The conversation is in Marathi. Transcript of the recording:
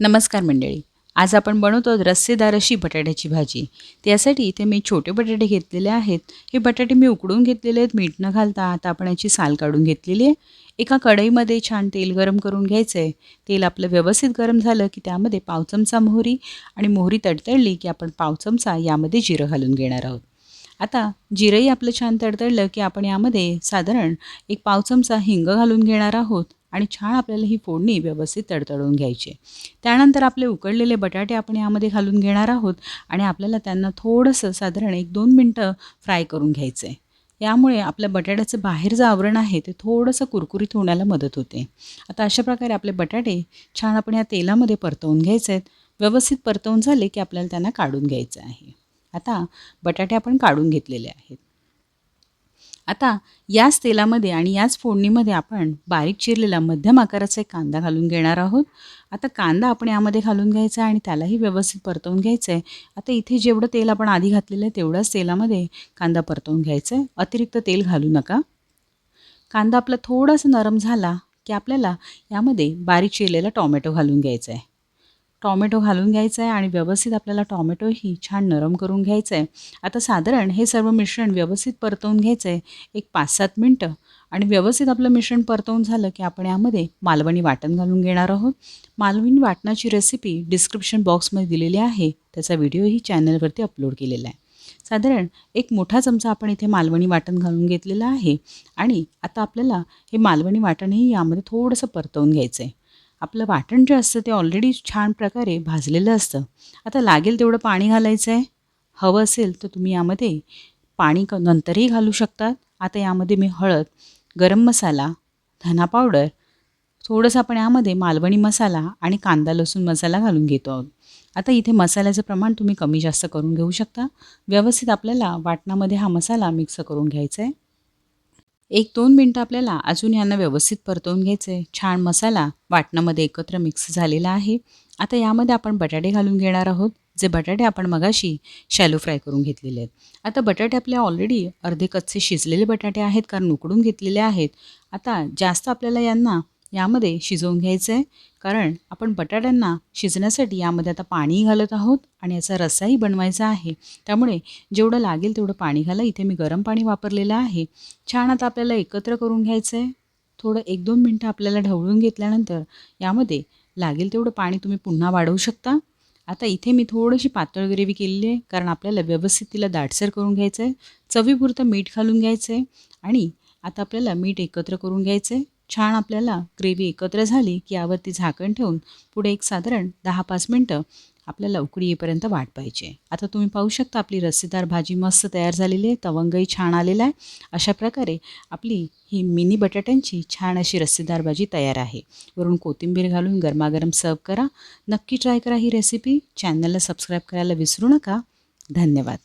नमस्कार मंडळी. आज आपण बनवतो रस्सेदार अशी बटाट्याची भाजी. त्यासाठी इथे मी छोटे बटाटे घेतलेले आहेत. हे बटाटे मी उकडून घेतलेले आहेत. मीठ न घालता आता आपण याची साल काढून घेतलेली आहे. एका कढईमध्ये छान तेल गरम करून घ्यायचं आहे तेल आपलं व्यवस्थित गरम झालं की त्यामध्ये पाव चमचा मोहरी आणि मोहरी तडतडली की आपण पाव चमचा यामध्ये जिरं घालून घेणार आहोत. आता जिरंही आपलं छान तडतडलं की आपण यामध्ये साधारण एक पाव चमचा हिंग घालून घेणार आहोत. आणि छान आपल्याला ही फोडणी व्यवस्थित तडतडून घ्यायची त्यानंतर आपले उकडलेले बटाटे आपण यामध्ये घालून घेणार आहोत आणि आपल्याला त्यांना थोडंसं साधारण एक दोन मिनटं फ्राय करून घ्यायचं आहे. यामुळे आपल्या बटाट्याचं बाहेर जे आवरण आहे ते थोडंसं कुरकुरीत होण्याला मदत होते. आता अशा प्रकारे आपले बटाटे छान आपण या तेलामध्ये परतवून घ्यायचे आहेत. व्यवस्थित परतवून झाले की आपल्याला त्यांना काढून घ्यायचं आहे. आता बटाटे आपण काढून घेतलेले आहेत. आता याच तेलामध्ये आणि याच फोडणीमध्ये आपण बारीक चिरलेला मध्यम आकाराचा एक कांदा घालून घेणार आहोत. आता कांदा आपण यामध्ये घालून घ्यायचा आहे आणि त्यालाही व्यवस्थित परतवून घ्यायचं आहे आता इथे जेवढं तेल आपण आधी घातलेलं आहे तेवढ्याच तेलामध्ये कांदा परतवून घ्यायचा आहे अतिरिक्त तेल घालू नका. कांदा आपला थोडासा नरम झाला की आपल्याला यामध्ये बारीक चिरलेला टॉमॅटो घालून घ्यायचा आहे टॉमॅटो घालून घ्यायचं आहे आणि व्यवस्थित आपल्याला टॉमॅटोही छान नरम करून घ्यायचं आहे आता साधारण हे सर्व मिश्रण व्यवस्थित परतवून घ्यायचं आहे एक पाच सात मिनटं. आणि व्यवस्थित आपलं मिश्रण परतवून झालं की आपण यामध्ये मालवणी वाटण घालून घेणार आहोत. मालवणी वाटणाची रेसिपी डिस्क्रिप्शन बॉक्समध्ये दिलेली आहे. त्याचा व्हिडिओही चॅनलवरती अपलोड केलेला आहे. साधारण एक मोठा चमचा आपण इथे मालवणी वाटण घालून घेतलेलं आहे. आणि आता आपल्याला हे मालवणी वाटणही यामध्ये थोडंसं परतवून घ्यायचं आहे आपलं वाटण जे असतं ते ऑलरेडी छान प्रकारे भाजलेलं असतं. आता लागेल तेवढं पाणी घालायचं आहे हवं असेल तर तुम्ही यामध्ये पाणी क नंतरही घालू शकतात. आता यामध्ये मी हळद गरम मसाला धना पावडर थोडंसं आपण यामध्ये मालवणी मसाला आणि कांदा लसूण मसाला घालून घेतो आहोत. आता इथे मसाल्याचं प्रमाण तुम्ही कमी जास्त करून घेऊ शकता. व्यवस्थित आपल्याला वाटणामध्ये हा मसाला मिक्स करून घ्यायचा आहे एक दोन मिनटं आपल्याला अजून यांना व्यवस्थित परतवून घ्यायचं आहे छान मसाला वाटणामध्ये एकत्र मिक्स झालेला आहे. आता यामध्ये आपण बटाटे घालून घेणार आहोत. जे बटाटे आपण मगाशी शॅलो फ्राय करून घेतलेले आहेत. आता बटाटे आपले ऑलरेडी अर्धे कच्चे शिजलेले बटाटे आहेत कारण उकडून घेतलेले आहेत. आता जास्त आपल्याला यांना यामध्ये शिजवून घ्यायचं आहे कारण आपण बटाट्यांना शिजण्यासाठी यामध्ये आता पाणी घालत आहोत आणि याचा रस्साही बनवायचा आहे. त्यामुळे जेवढं लागेल तेवढं पाणी घाला. इथे मी गरम पाणी वापरलेलं आहे. छान आता आपल्याला एकत्र करून घ्यायचं आहे थोडं एक दोन मिनटं आपल्याला ढवळून घेतल्यानंतर यामध्ये लागेल तेवढं पाणी तुम्ही पुन्हा वाढवू शकता. आता इथे मी थोडीशी पातळ ग्रेव्ही केलेली आहे. कारण आपल्याला व्यवस्थित तिला दाटसर करून घ्यायचं आहे चवीपुरतं मीठ घालून घ्यायचं आहे आणि आता आपल्याला मीठ एकत्र करून घ्यायचं आहे छान आपल्याला ग्रेव्ही एकत्र झाली की यावरती झाकण ठेवून पुढे एक साधारण दहा पाच मिनटं आपल्याला उकडी येईपर्यंत वाट पाहिजे आता तुम्ही पाहू शकता आपली रस्सीदार भाजी मस्त तयार झालेली आहे तवंगही छान आलेला आहे. अशा प्रकारे आपली ही मिनी बटाट्यांची छान अशी रस्सीदार भाजी तयार आहे. वरून कोथिंबीर घालून गरमागरम सर्व करा. नक्की ट्राय करा ही रेसिपी. चॅनलला सबस्क्राईब करायला विसरू नका. धन्यवाद.